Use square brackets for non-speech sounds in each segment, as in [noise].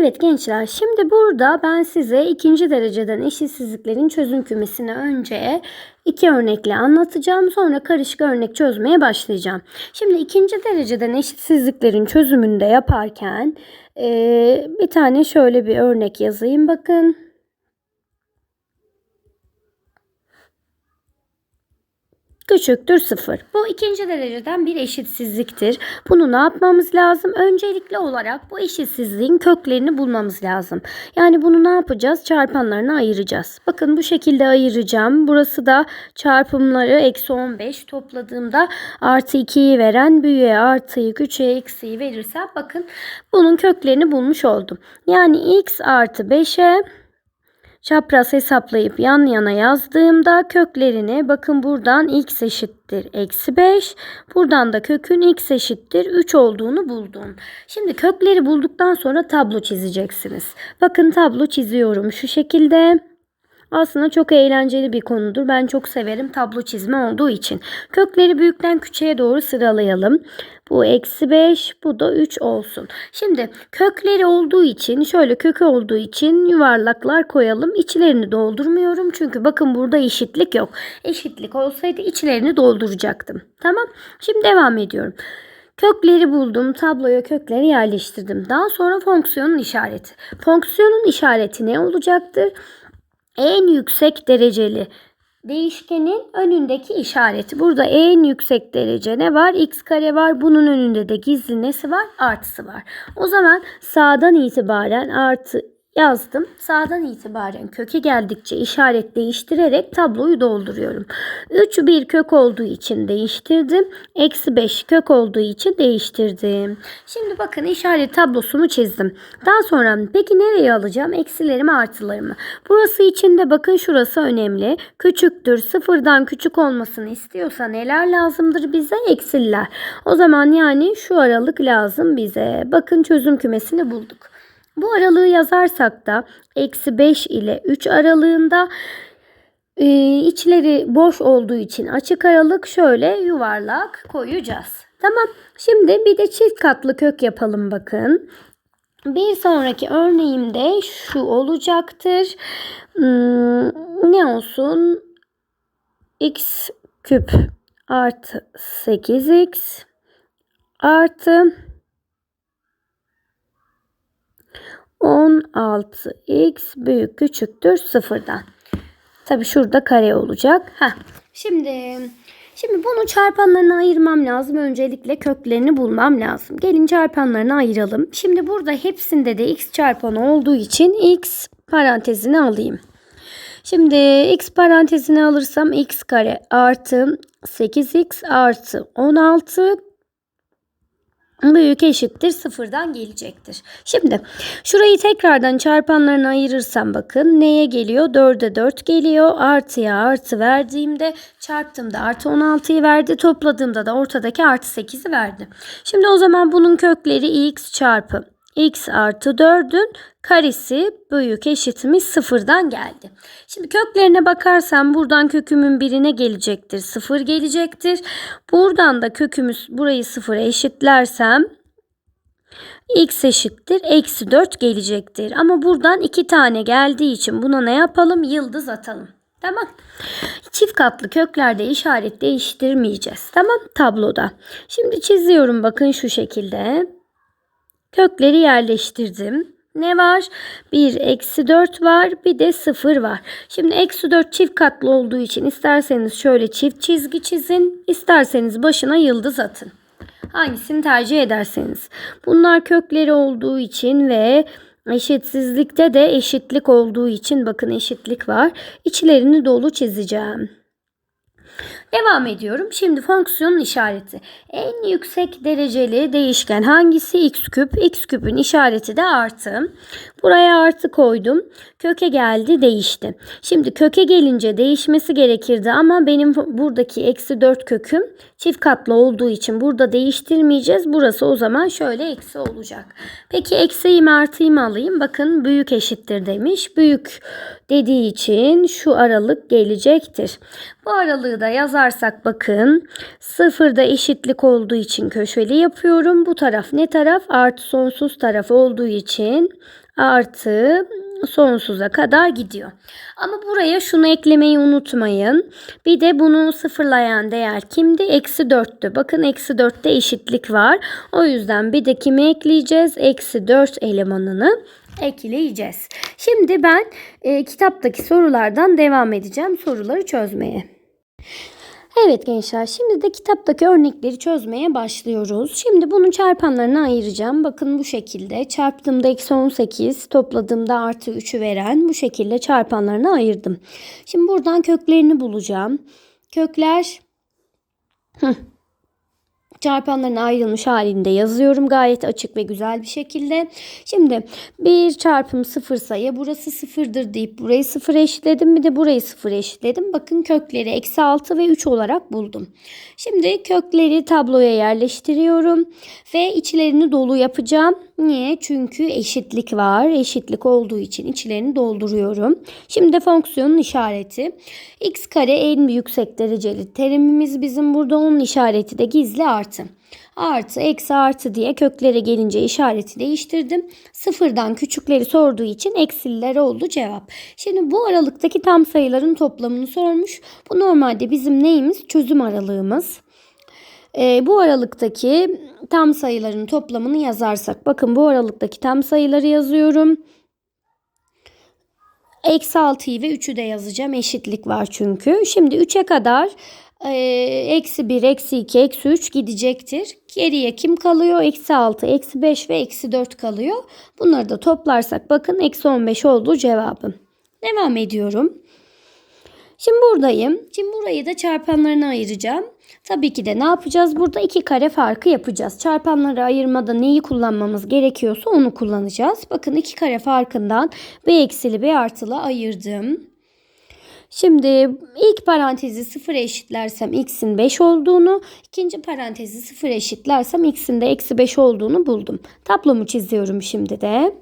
Evet gençler şimdi burada ben size ikinci dereceden eşitsizliklerin çözüm kümesini önce iki örnekle anlatacağım. Sonra karışık örnek çözmeye başlayacağım. Şimdi ikinci dereceden eşitsizliklerin çözümünü de yaparken eee, bir tane şöyle bir örnek yazayım bakın. Küçüktür 0. Bu ikinci dereceden bir eşitsizliktir. Bunu ne yapmamız lazım? Öncelikli olarak bu eşitsizliğin köklerini bulmamız lazım. Yani bunu ne yapacağız? Çarpanlarına ayıracağız. Bakın bu şekilde ayıracağım. Burası da çarpımları eksi 15 topladığımda artı 2'yi veren büyüğe artıyı küçüğe eksiği verirsem bakın bunun köklerini bulmuş oldum. Yani x artı 5'e Çapraz hesaplayıp yan yana yazdığımda köklerini bakın buradan x eşittir eksi 5. Buradan da kökün x eşittir 3 olduğunu buldum. Şimdi kökleri bulduktan sonra tablo çizeceksiniz. Bakın tablo çiziyorum şu şekilde. Aslında çok eğlenceli bir konudur. Ben çok severim tablo çizme olduğu için. Kökleri büyükten küçüğe doğru sıralayalım. Bu eksi 5, bu da 3 olsun. Şimdi kökleri olduğu için, şöyle kökü olduğu için yuvarlaklar koyalım. İçlerini doldurmuyorum. Çünkü bakın burada eşitlik yok. Eşitlik olsaydı içlerini dolduracaktım. Tamam. Şimdi devam ediyorum. Kökleri buldum. Tabloya kökleri yerleştirdim. Daha sonra fonksiyonun işareti. Fonksiyonun işareti ne olacaktır? En yüksek dereceli değişkenin önündeki işareti. Burada en yüksek derece ne var? X kare var. Bunun önünde de gizli nesi var? Artısı var. O zaman sağdan itibaren artı yazdım. Sağdan itibaren köke geldikçe işaret değiştirerek tabloyu dolduruyorum. 3 bir kök olduğu için değiştirdim. Eksi 5 kök olduğu için değiştirdim. Şimdi bakın işaret tablosunu çizdim. Daha sonra peki nereye alacağım? Eksilerimi artılarımı. Burası için de bakın şurası önemli. Küçüktür. Sıfırdan küçük olmasını istiyorsa neler lazımdır bize? Eksiller. O zaman yani şu aralık lazım bize. Bakın çözüm kümesini bulduk. Bu aralığı yazarsak da eksi 5 ile 3 aralığında e, içleri boş olduğu için açık aralık şöyle yuvarlak koyacağız. Tamam. Şimdi bir de çift katlı kök yapalım bakın. Bir sonraki örneğimde şu olacaktır. Hmm, ne olsun? x küp artı 8x artı 16x büyük küçüktür sıfırdan. Tabi şurada kare olacak. Heh. Şimdi şimdi bunu çarpanlarına ayırmam lazım. Öncelikle köklerini bulmam lazım. Gelin çarpanlarına ayıralım. Şimdi burada hepsinde de x çarpanı olduğu için x parantezini alayım. Şimdi x parantezini alırsam x kare artı 8x artı 16 büyük eşittir sıfırdan gelecektir. Şimdi şurayı tekrardan çarpanlarına ayırırsam bakın neye geliyor? 4'e 4 geliyor. Artıya artı verdiğimde çarptığımda artı 16'yı verdi. Topladığımda da ortadaki artı 8'i verdi. Şimdi o zaman bunun kökleri x çarpı x artı 4'ün karesi büyük eşitimiz sıfırdan geldi. Şimdi köklerine bakarsam buradan kökümün birine gelecektir. Sıfır gelecektir. Buradan da kökümüz burayı sıfıra eşitlersem x eşittir eksi 4 gelecektir. Ama buradan iki tane geldiği için buna ne yapalım? Yıldız atalım. Tamam. Çift katlı köklerde işaret değiştirmeyeceğiz. Tamam tabloda. Şimdi çiziyorum bakın şu şekilde. Kökleri yerleştirdim. Ne var? 1 eksi 4 var. Bir de 0 var. Şimdi eksi 4 çift katlı olduğu için isterseniz şöyle çift çizgi çizin. isterseniz başına yıldız atın. Hangisini tercih ederseniz. Bunlar kökleri olduğu için ve eşitsizlikte de eşitlik olduğu için bakın eşitlik var. İçlerini dolu çizeceğim. Devam ediyorum. Şimdi fonksiyonun işareti. En yüksek dereceli değişken hangisi? x küp. x küpün işareti de artı. Buraya artı koydum. Köke geldi değişti. Şimdi köke gelince değişmesi gerekirdi ama benim buradaki eksi 4 köküm çift katlı olduğu için burada değiştirmeyeceğiz. Burası o zaman şöyle eksi olacak. Peki eksiyi mi artıyı mı alayım? Bakın büyük eşittir demiş. Büyük dediği için şu aralık gelecektir. Bu aralığı da yazarsak bakın sıfırda eşitlik olduğu için köşeli yapıyorum. Bu taraf ne taraf? Artı sonsuz taraf olduğu için artı sonsuza kadar gidiyor. Ama buraya şunu eklemeyi unutmayın. Bir de bunu sıfırlayan değer kimdi? Eksi 4'tü. Bakın eksi 4'te eşitlik var. O yüzden bir de kimi ekleyeceğiz? Eksi 4 elemanını ekleyeceğiz. Şimdi ben e, kitaptaki sorulardan devam edeceğim soruları çözmeye. Evet gençler şimdi de kitaptaki örnekleri çözmeye başlıyoruz. Şimdi bunun çarpanlarını ayıracağım. Bakın bu şekilde çarptığımda eksi 18 topladığımda artı 3'ü veren bu şekilde çarpanlarını ayırdım. Şimdi buradan köklerini bulacağım. Kökler. Çarpanların ayrılmış halinde yazıyorum gayet açık ve güzel bir şekilde. Şimdi bir çarpım sıfır sayı burası sıfırdır deyip burayı sıfır eşitledim bir de burayı sıfır eşitledim. Bakın kökleri eksi 6 ve 3 olarak buldum. Şimdi kökleri tabloya yerleştiriyorum ve içlerini dolu yapacağım. Niye? Çünkü eşitlik var. Eşitlik olduğu için içlerini dolduruyorum. Şimdi fonksiyonun işareti. x kare en yüksek dereceli terimimiz bizim burada onun işareti de gizli artı. Artı, eksi, artı diye köklere gelince işareti değiştirdim. Sıfırdan küçükleri sorduğu için eksililer oldu cevap. Şimdi bu aralıktaki tam sayıların toplamını sormuş. Bu normalde bizim neyimiz? Çözüm aralığımız. Ee, bu aralıktaki tam sayıların toplamını yazarsak. Bakın bu aralıktaki tam sayıları yazıyorum. Eksi 6'yı ve 3'ü de yazacağım. Eşitlik var çünkü. Şimdi 3'e kadar e, eksi 1, eksi 2, eksi 3 gidecektir. Geriye kim kalıyor? Eksi 6, eksi 5 ve eksi 4 kalıyor. Bunları da toplarsak bakın eksi 15 oldu cevabım. Devam ediyorum. Şimdi buradayım. Şimdi burayı da çarpanlarına ayıracağım. Tabii ki de ne yapacağız? Burada iki kare farkı yapacağız. Çarpanları ayırmada neyi kullanmamız gerekiyorsa onu kullanacağız. Bakın iki kare farkından b eksili b artılı ayırdım. Şimdi ilk parantezi sıfır eşitlersem x'in 5 olduğunu, ikinci parantezi sıfır eşitlersem x'in de eksi 5 olduğunu buldum. Tablomu çiziyorum şimdi de.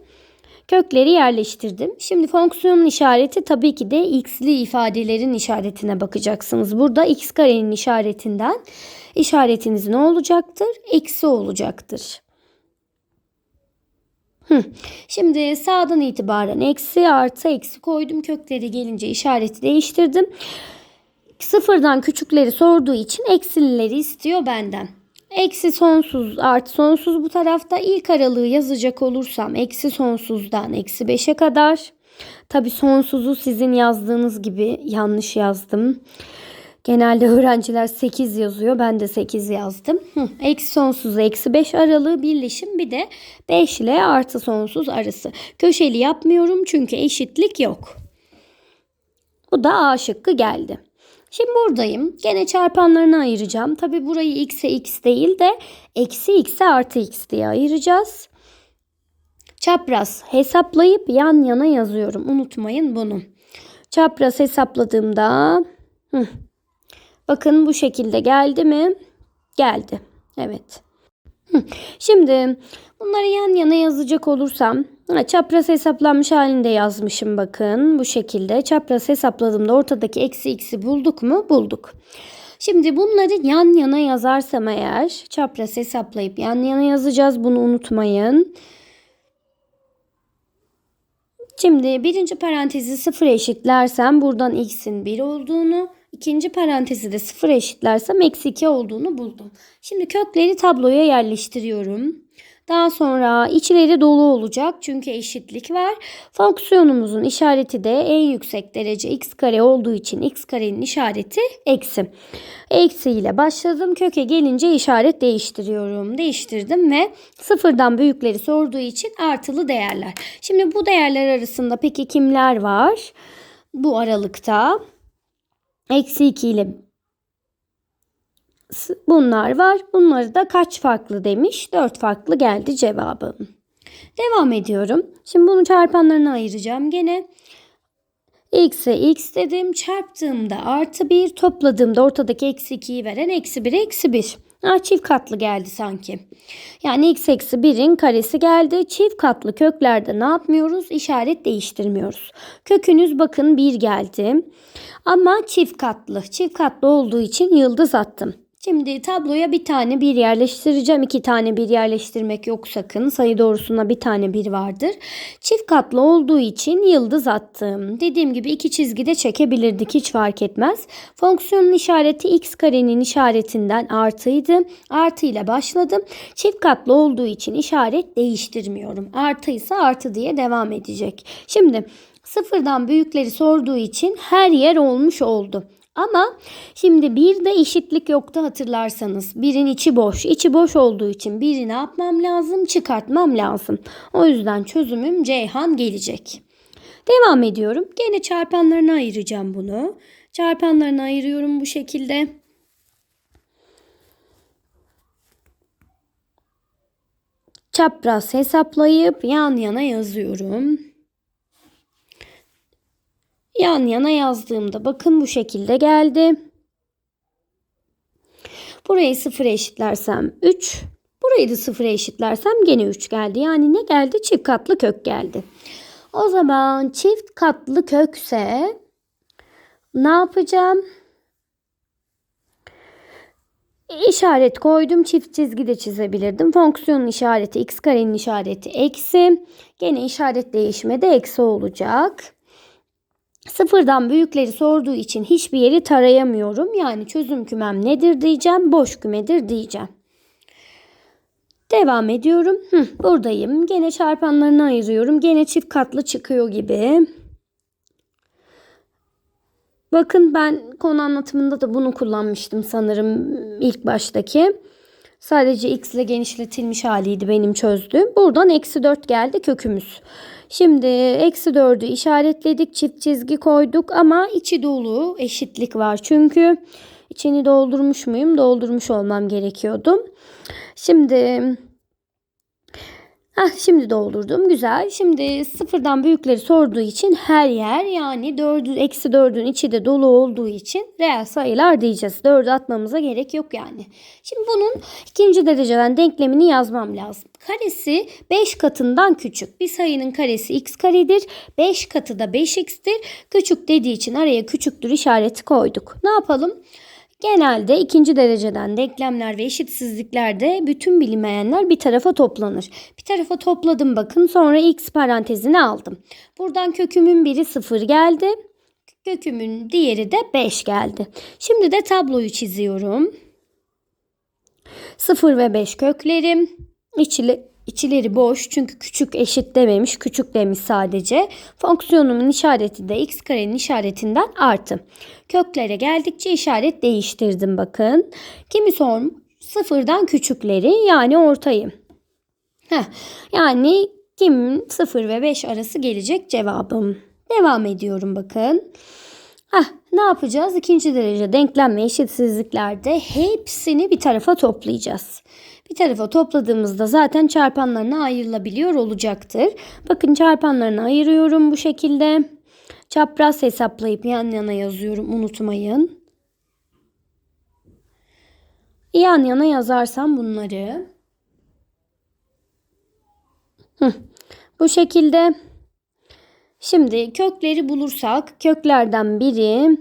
Kökleri yerleştirdim. Şimdi fonksiyonun işareti tabii ki de x'li ifadelerin işaretine bakacaksınız. Burada x karenin işaretinden işaretiniz ne olacaktır? Eksi olacaktır. Şimdi sağdan itibaren eksi artı eksi koydum. Kökleri gelince işareti değiştirdim. Sıfırdan küçükleri sorduğu için eksilileri istiyor benden. Eksi sonsuz artı sonsuz bu tarafta ilk aralığı yazacak olursam eksi sonsuzdan eksi 5'e kadar. Tabi sonsuzu sizin yazdığınız gibi yanlış yazdım. Genelde öğrenciler 8 yazıyor. Ben de 8 yazdım. Hı, eksi sonsuz eksi 5 aralığı birleşim bir de 5 ile artı sonsuz arası. Köşeli yapmıyorum çünkü eşitlik yok. Bu da A şıkkı geldi. Şimdi buradayım. Gene çarpanlarını ayıracağım. Tabi burayı x'e x değil de eksi x'e artı x diye ayıracağız. Çapraz hesaplayıp yan yana yazıyorum. Unutmayın bunu. Çapraz hesapladığımda hı, bakın bu şekilde geldi mi? Geldi. Evet. Hı. Şimdi bunları yan yana yazacak olursam çapraz hesaplanmış halinde yazmışım bakın bu şekilde. Çapraz hesapladığımda ortadaki eksi x'i bulduk mu? Bulduk. Şimdi bunları yan yana yazarsam eğer çapraz hesaplayıp yan yana yazacağız. Bunu unutmayın. Şimdi birinci parantezi sıfır eşitlersem buradan x'in 1 olduğunu, ikinci parantezi de sıfır eşitlersem eksi 2 olduğunu buldum. Şimdi kökleri tabloya yerleştiriyorum. Daha sonra içleri dolu olacak çünkü eşitlik var. Fonksiyonumuzun işareti de en yüksek derece x kare olduğu için x karenin işareti eksi. Eksi ile başladım. Köke gelince işaret değiştiriyorum. Değiştirdim ve sıfırdan büyükleri sorduğu için artılı değerler. Şimdi bu değerler arasında peki kimler var? Bu aralıkta eksi 2 ile bunlar var. Bunları da kaç farklı demiş? 4 farklı geldi cevabım. Devam ediyorum. Şimdi bunu çarpanlarına ayıracağım gene. X'e x dedim. Çarptığımda artı 1. Topladığımda ortadaki eksi 2'yi veren eksi 1 eksi 1. Ha, çift katlı geldi sanki. Yani x eksi 1'in karesi geldi. Çift katlı köklerde ne yapmıyoruz? İşaret değiştirmiyoruz. Kökünüz bakın 1 geldi. Ama çift katlı. Çift katlı olduğu için yıldız attım. Şimdi tabloya bir tane bir yerleştireceğim. iki tane bir yerleştirmek yok sakın. Sayı doğrusunda bir tane bir vardır. Çift katlı olduğu için yıldız attım. Dediğim gibi iki çizgi de çekebilirdik. Hiç fark etmez. Fonksiyonun işareti x karenin işaretinden artıydı. Artı ile başladım. Çift katlı olduğu için işaret değiştirmiyorum. Artıysa artı diye devam edecek. Şimdi sıfırdan büyükleri sorduğu için her yer olmuş oldu. Ama şimdi bir de eşitlik yoktu hatırlarsanız. Birin içi boş. İçi boş olduğu için biri ne yapmam lazım? Çıkartmam lazım. O yüzden çözümüm Ceyhan gelecek. Devam ediyorum. Gene çarpanlarına ayıracağım bunu. Çarpanlarına ayırıyorum bu şekilde. Çapraz hesaplayıp yan yana yazıyorum. Yan yana yazdığımda bakın bu şekilde geldi. Burayı sıfıra eşitlersem 3. Burayı da sıfıra eşitlersem gene 3 geldi. Yani ne geldi? Çift katlı kök geldi. O zaman çift katlı kökse ne yapacağım? İşaret koydum. Çift çizgi de çizebilirdim. Fonksiyonun işareti x karenin işareti eksi. Gene işaret değişmede eksi olacak. Sıfırdan büyükleri sorduğu için hiçbir yeri tarayamıyorum. Yani çözüm kümem nedir diyeceğim. Boş kümedir diyeceğim. Devam ediyorum. Hı, buradayım. Gene çarpanlarını ayırıyorum. Gene çift katlı çıkıyor gibi. Bakın ben konu anlatımında da bunu kullanmıştım sanırım ilk baştaki. Sadece x ile genişletilmiş haliydi benim çözdüğüm. Buradan eksi 4 geldi kökümüz. Şimdi eksi 4'ü işaretledik. Çift çizgi koyduk ama içi dolu eşitlik var. Çünkü içini doldurmuş muyum? Doldurmuş olmam gerekiyordu. Şimdi Heh, şimdi doldurdum. Güzel. Şimdi sıfırdan büyükleri sorduğu için her yer yani 4, eksi 4'ün içi de dolu olduğu için reel sayılar diyeceğiz. 4'ü atmamıza gerek yok yani. Şimdi bunun ikinci dereceden denklemini yazmam lazım. Karesi 5 katından küçük. Bir sayının karesi x karedir. 5 katı da 5x'tir. Küçük dediği için araya küçüktür işareti koyduk. Ne yapalım? Genelde ikinci dereceden denklemler ve eşitsizliklerde bütün bilinmeyenler bir tarafa toplanır. Bir tarafa topladım bakın sonra x parantezine aldım. Buradan kökümün biri 0 geldi. Kökümün diğeri de 5 geldi. Şimdi de tabloyu çiziyorum. 0 ve 5 köklerim. İçili, içleri boş çünkü küçük eşit dememiş. Küçük demiş sadece. Fonksiyonumun işareti de x karenin işaretinden artı. Köklere geldikçe işaret değiştirdim bakın. Kimi sormuş? Sıfırdan küçükleri yani ortayı. Heh, yani kim 0 ve 5 arası gelecek cevabım. Devam ediyorum bakın. Heh, ne yapacağız? İkinci derece denklem ve eşitsizliklerde hepsini bir tarafa toplayacağız. Bir tarafa topladığımızda zaten çarpanlarına ayrılabiliyor olacaktır. Bakın çarpanlarını ayırıyorum bu şekilde. Çapraz hesaplayıp yan yana yazıyorum unutmayın. Yan yana yazarsam bunları. Bu şekilde. Şimdi kökleri bulursak köklerden biri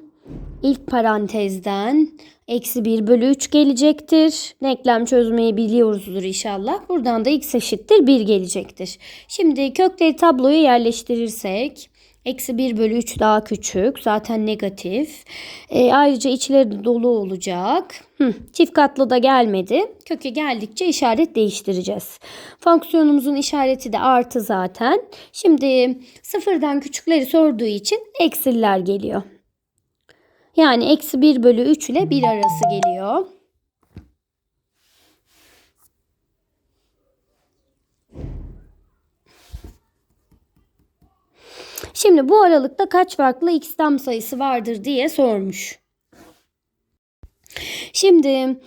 ilk parantezden eksi 1 bölü 3 gelecektir. Denklem çözmeyi biliyoruzdur inşallah. Buradan da x eşittir 1 gelecektir. Şimdi kökleri tabloya yerleştirirsek Eksi 1 bölü 3 daha küçük. Zaten negatif. E, ayrıca içleri de dolu olacak. Hı, çift katlı da gelmedi. Köke geldikçe işaret değiştireceğiz. Fonksiyonumuzun işareti de artı zaten. Şimdi sıfırdan küçükleri sorduğu için eksiler geliyor. Yani eksi 1 bölü 3 ile 1 arası geliyor. Şimdi bu aralıkta kaç farklı x tam sayısı vardır diye sormuş. Şimdi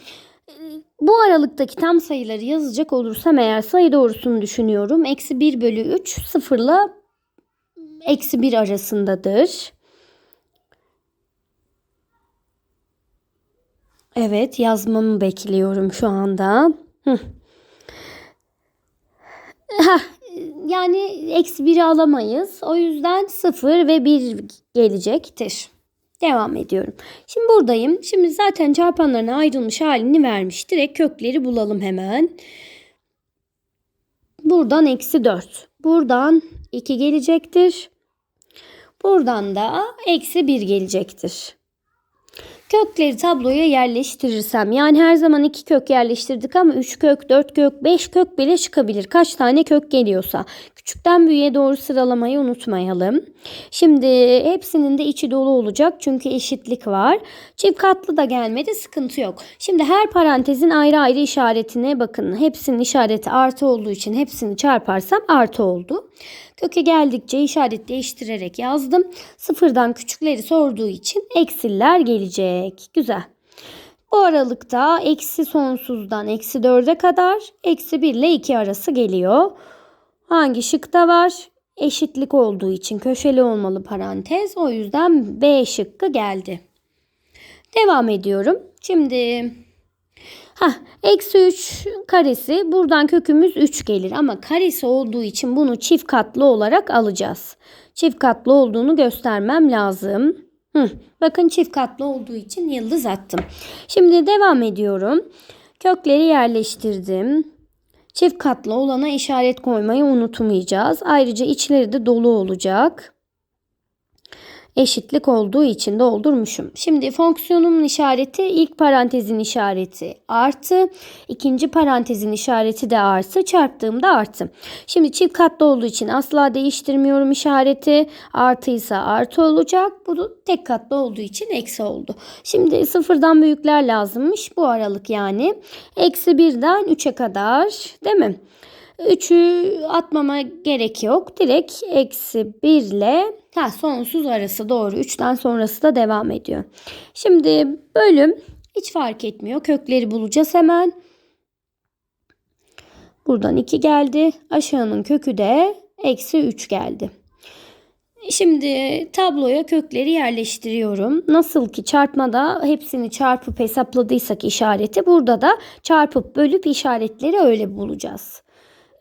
bu aralıktaki tam sayıları yazacak olursam eğer sayı doğrusunu düşünüyorum. Eksi 1 bölü 3 sıfırla eksi 1 arasındadır. Evet yazmamı bekliyorum şu anda. Yani eksi 1'i alamayız. O yüzden 0 ve 1 gelecektir. Devam ediyorum. Şimdi buradayım. Şimdi zaten çarpanların ayrılmış halini vermiş. Direkt kökleri bulalım hemen. Buradan eksi 4. Buradan 2 gelecektir. Buradan da eksi 1 gelecektir. Kökleri tabloya yerleştirirsem yani her zaman 2 kök yerleştirdik ama 3 kök, 4 kök, 5 kök bile çıkabilir. Kaç tane kök geliyorsa. Küçükten büyüğe doğru sıralamayı unutmayalım. Şimdi hepsinin de içi dolu olacak çünkü eşitlik var. Çift katlı da gelmedi sıkıntı yok. Şimdi her parantezin ayrı ayrı işaretine bakın. Hepsinin işareti artı olduğu için hepsini çarparsam artı oldu. Köke geldikçe işaret değiştirerek yazdım. Sıfırdan küçükleri sorduğu için eksiller gelecek. Güzel. Bu aralıkta eksi sonsuzdan eksi 4'e kadar eksi 1 ile 2 arası geliyor. Hangi şıkta var? Eşitlik olduğu için köşeli olmalı parantez. O yüzden B şıkkı geldi. Devam ediyorum. Şimdi Ha, eksi 3 karesi buradan kökümüz 3 gelir ama karesi olduğu için bunu çift katlı olarak alacağız. Çift katlı olduğunu göstermem lazım. Hı, bakın çift katlı olduğu için yıldız attım. Şimdi devam ediyorum. Kökleri yerleştirdim. Çift katlı olana işaret koymayı unutmayacağız. Ayrıca içleri de dolu olacak eşitlik olduğu için doldurmuşum. Şimdi fonksiyonumun işareti ilk parantezin işareti artı, ikinci parantezin işareti de artı, çarptığımda artı. Şimdi çift katlı olduğu için asla değiştirmiyorum işareti. Artıysa artı olacak. Bu tek katlı olduğu için eksi oldu. Şimdi sıfırdan büyükler lazımmış bu aralık yani. Eksi birden 3'e kadar değil mi? 3'ü atmama gerek yok. Direkt eksi 1 ile ha, sonsuz arası doğru. 3'ten sonrası da devam ediyor. Şimdi bölüm hiç fark etmiyor. Kökleri bulacağız hemen. Buradan 2 geldi. Aşağının kökü de eksi 3 geldi. Şimdi tabloya kökleri yerleştiriyorum. Nasıl ki çarpmada hepsini çarpıp hesapladıysak işareti burada da çarpıp bölüp işaretleri öyle bulacağız.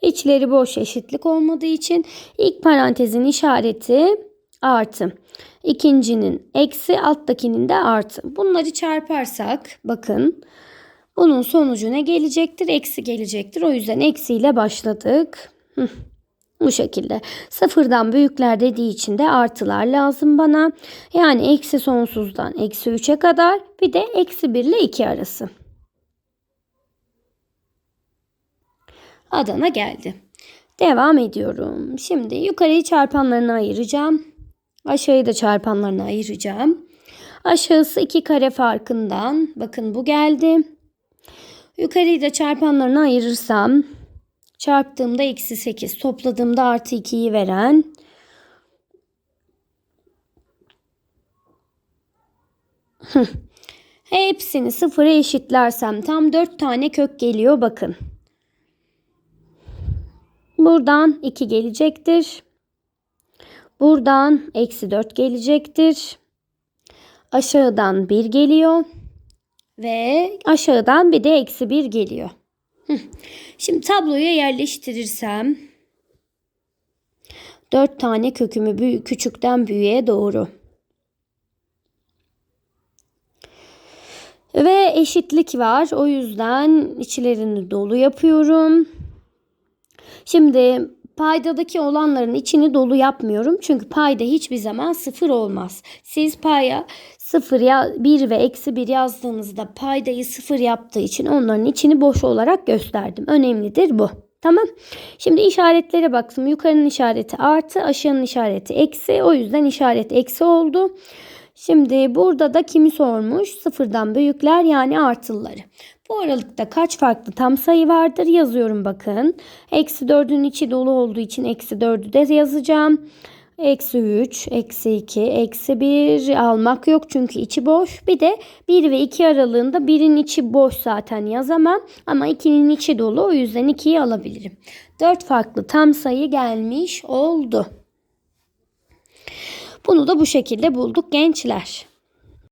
İçleri boş eşitlik olmadığı için ilk parantezin işareti artı. İkincinin eksi alttakinin de artı. Bunları çarparsak bakın bunun sonucu ne gelecektir? Eksi gelecektir. O yüzden eksiyle başladık. Bu şekilde. Sıfırdan büyükler dediği için de artılar lazım bana. Yani eksi sonsuzdan eksi 3'e kadar bir de eksi 1 ile 2 arası. Adana geldi. Devam ediyorum. Şimdi yukarıyı çarpanlarına ayıracağım. Aşağıyı da çarpanlarına ayıracağım. Aşağısı iki kare farkından. Bakın bu geldi. Yukarıyı da çarpanlarına ayırırsam çarptığımda eksi 8 topladığımda artı 2'yi veren [laughs] Hepsini sıfıra eşitlersem tam 4 tane kök geliyor bakın. Buradan 2 gelecektir. Buradan eksi 4 gelecektir. Aşağıdan 1 geliyor. Ve aşağıdan bir de eksi 1 geliyor. Şimdi tabloya yerleştirirsem 4 tane kökümü küçükten büyüğe doğru. Ve eşitlik var. O yüzden içlerini dolu yapıyorum. Şimdi paydadaki olanların içini dolu yapmıyorum. Çünkü payda hiçbir zaman sıfır olmaz. Siz paya sıfır ya 1 ve eksi 1 yazdığınızda paydayı sıfır yaptığı için onların içini boş olarak gösterdim. Önemlidir bu. Tamam. Şimdi işaretlere baktım. Yukarının işareti artı, aşağının işareti eksi. O yüzden işaret eksi oldu. Şimdi burada da kimi sormuş? Sıfırdan büyükler yani artılıları. Bu aralıkta kaç farklı tam sayı vardır yazıyorum bakın. Eksi 4'ün içi dolu olduğu için eksi 4'ü de yazacağım. Eksi 3, eksi 2, eksi 1 almak yok çünkü içi boş. Bir de 1 ve 2 aralığında 1'in içi boş zaten yazamam. Ama 2'nin içi dolu o yüzden 2'yi alabilirim. 4 farklı tam sayı gelmiş oldu. Bunu da bu şekilde bulduk gençler.